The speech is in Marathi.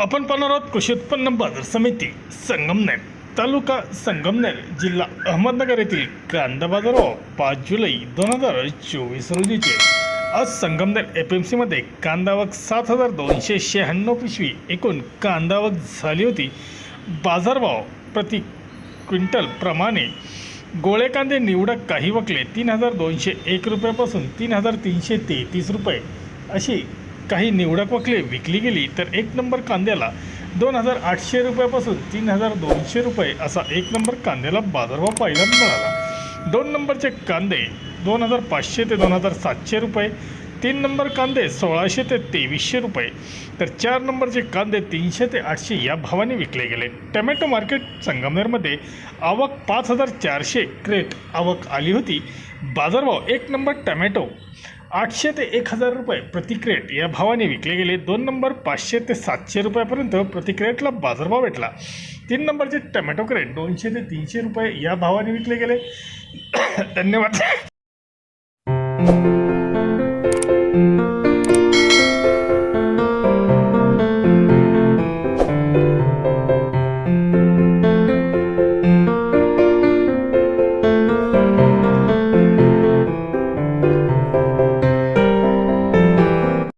आपण पाहणार आहोत कृषी उत्पन्न बाजार समिती संगमनेर तालुका संगमनेर जिल्हा अहमदनगर येथील कांदा बाजार भाव पाच जुलै दोन हजार चोवीस रोजीचे. आज संगमनेर एफ एम सीमध्ये कांदावक सात हजार दोनशे शहाण्णव पिशवी एकूण कांदावक झाली होती. बाजारभाव प्रति क्विंटल प्रमाणे गोळे कांदे निवडक काही वकले तीन हजार दोनशे एक रुपयापासून तीन हजार तीनशे तेहतीस रुपये अशी काही निवडक वकले विकली गेली तर एक नंबर कांद्याला दोन हजार आठशे रुपयापासून तीन हजार दोनशे रुपये असा एक नंबर कांद्याला बाजारभाव पाहायला मिळाला. दोन नंबरचे कांदे दोन हजार पाचशे ते दोन हजार सातशे रुपये तीन नंबर कांदे सोळाशे ते तेवीसशे रुपये तर चार नंबरचे कांदे तीनशे ते आठशे या भावाने विकले गेले. टमॅटो मार्केट संगमनेरमध्ये आवक पाच हजार चारशे क्रेट आवक आली होती. बाजारभाव एक नंबर टमॅटो आठशे ते एक हजार रुपये प्रति क्रेट या भावाने विकले गेले. दोन नंबर पाचशे ते सातशे रुपयापर्यंत प्रति क्रेटला बाजारभाव भेटला. तीन नंबरचे टमॅटो क्रेट दोनशे ते तीनशे रुपये या भावाने विकले गेले. धन्यवाद.